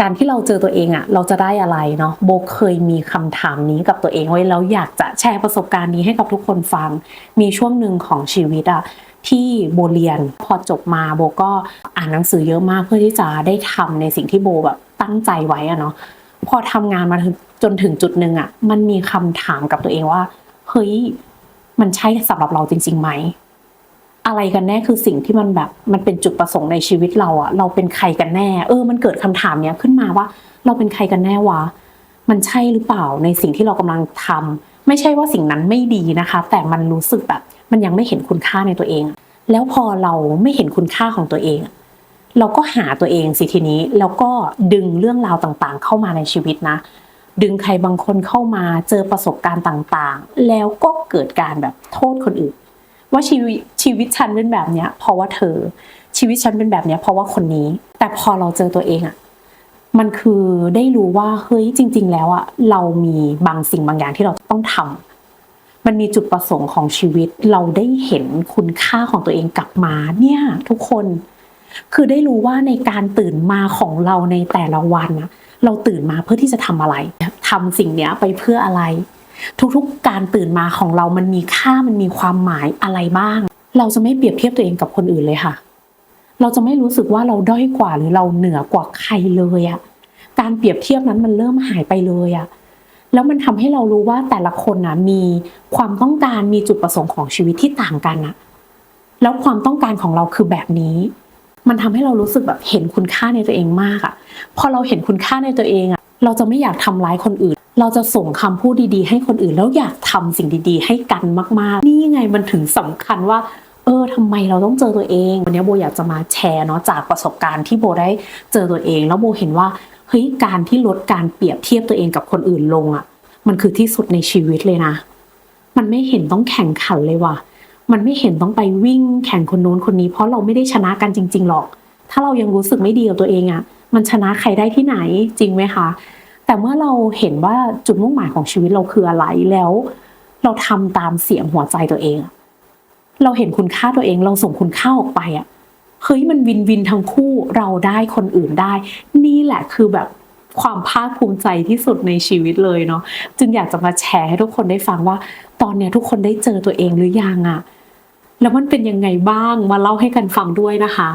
การที่เราเจอตัวเองอะเราจะได้อะไรเนาะโบเคยมีคำถามนี้กับตัวเองไว้แล้วอยากจะแชร์ประสบการณ์นี้ให้กับทุกคนฟัง มีช่วงหนึ่งของชีวิตอะที่โบเรียนพอจบมาโบก็อ่านหนังสือเยอะมากเพื่อที่จะได้ทำในสิ่งที่โบแบบตั้งใจไว้อะเนาะพอทำงานมาจนถึงจุดหนึ่งอะมันมีคำถามกับตัวเองว่าเฮ้ยมันใช่สำหรับเราจริงๆไหม อะไรกันแน่คือสิ่งที่มันแบบมันเป็นจุดประสงค์ในชีวิตเราอะเราเป็นใครกันแน่ เออ มันเกิดคำถามเนี้ยขึ้นมาว่า เราเป็นใครกันแน่วะมันใช่หรือเปล่าในสิ่งที่เรากำลังทำไม่ใช่ว่าสิ่งนั้นไม่ดีนะคะ แต่มันรู้สึกแบบ มันยังไม่เห็นคุณค่าในตัวเอง แล้วพอเราไม่เห็นคุณค่าของตัวเอง เราก็หาตัวเองสิทีนี้แล้วก็ดึงเรื่องราวต่างๆ เข้ามาในชีวิตนะดึงใครบางคนเข้ามาเจอประสบการณ์ต่างๆ แล้วก็เกิดการแบบโทษคนอื่น ว่าชีวิตชีวิตฉันเป็นแบบเนี้ย เพราะว่าเธอ ชีวิตฉันเป็นแบบเนี้ย เพราะว่าคนนี้ แต่พอเราเจอตัวเองอะมันคือได้รู้ว่าเฮ้ยจริง ๆ แล้วอะเรามีบางสิ่งบางอย่างที่เราต้องทำมันมีจุดประสงค์ของชีวิตเราได้เห็นคุณค่าของตัวเองกลับมาเนี่ย ทุกคนคือได้รู้ว่าในการตื่นมาของเราในแต่ละวันนะเราตื่นมาเพื่อที่จะทำอะไรทำสิ่งเนี้ยไปเพื่ออะไร ทุกๆ การตื่นมาของเรามันมีค่ามันมีความหมายอะไรบ้าง เราจะไม่เปรียบเทียบตัวเองกับคนอื่นเลยค่ะ เราจะไม่รู้สึกว่าเราด้อยกว่าหรือเราเหนือกว่าใครเลยอะการเปรียบเทียบนั้นมันเริ่มหายไปเลยอะแล้วมันทำให้เรารู้ว่าแต่ละคนนะมีความต้องการมีจุดประสงค์ของชีวิตที่ต่างกันอะแล้วความต้องการของเราคือแบบนี้ มันทำให้เรารู้สึกแบบเห็นคุณค่าในตัวเองมากอะพอเราเห็นคุณค่าในตัวเองอะเราจะไม่อยากทำร้ายคนอื่น เราจะส่งคำพูดดีๆ ให้คนอื่นแล้วอยากทำสิ่งดีๆ ให้กันมากๆ นี่ไงมันถึงสำคัญว่า เออทำไมเราต้องเจอตัวเอง วันนี้โบอยากจะมาแชร์เนาะจากประสบการณ์ที่โบได้เจอตัวเอง แล้วโบเห็นว่าเฮ้ยการที่ลดการเปรียบเทียบตัวเองกับคนอื่นลงอะ่ะ มันคือที่สุดในชีวิตเลยนะ มันไม่เห็นต้องแข่งขันเลยว่ะ มันไม่เห็นต้องไปวิ่งแข่งคนโน้นคนนี้ เพราะเราไม่ได้ชนะกันจริง ๆ หรอก ถ้าเรายังรู้สึกไม่ดีกับตัวเองอะ่ะ มันชนะใครได้ที่ไหนจริงไหมคะ แต่เมื่อเราเห็นว่าจุดมุ่งหมายของชีวิตเราคืออะไรแล้ว เราทำตามเสียงหัวใจตัวเอง เราเห็นคุณค่าตัวเองเราส่งคุณค่าออกไปอะเฮ้ยมันวินวินทั้งคู่เราได้คนอื่นได้ นี่แหละคือแบบความภาคภูมิใจที่สุดในชีวิตเลยเนาะจึงอยากจะมาแชร์ให้ทุกคนได้ฟังว่า ตอนเนี้ยทุกคนได้เจอตัวเองหรือยังอะแล้วมันเป็นยังไงบ้างมาเล่าให้กันฟังด้วยนะคะ